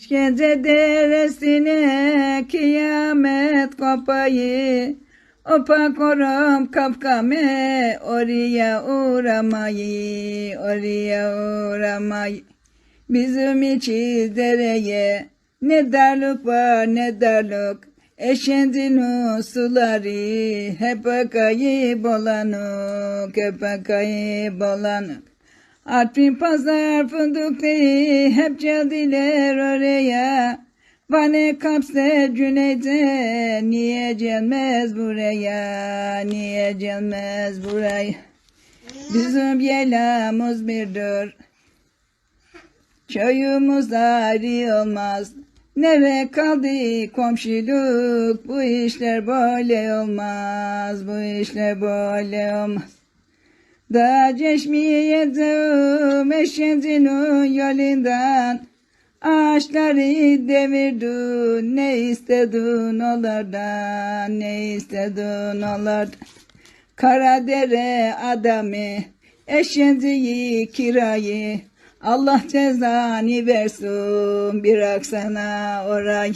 İşkence deresine kıyamet kopayı Opa korum kapkame oraya uğramayı oraya uğramayı. Bizim içi dereye ne darlık var ne darlık. Eşendin suları hep akayıp olanık hep akayıp olanık Artvin pazar fındık hep geldiler oraya. Vane kapse Cüneyt'e niye gelmez buraya? Niye gelmez buraya? Bizim yelamız birdir. Köyümüz ayrı olmaz Nere kaldı komşuluk? Bu işler böyle olmaz. Bu işler böyle olmaz da çeşmeyeceğim eşencinin yolundan Ağaçları devirdin ne istedin onlardan Ne istedin onlardan. Karadere adamı eşenciyi kirayı Allah cezanı versin bırak sana orayı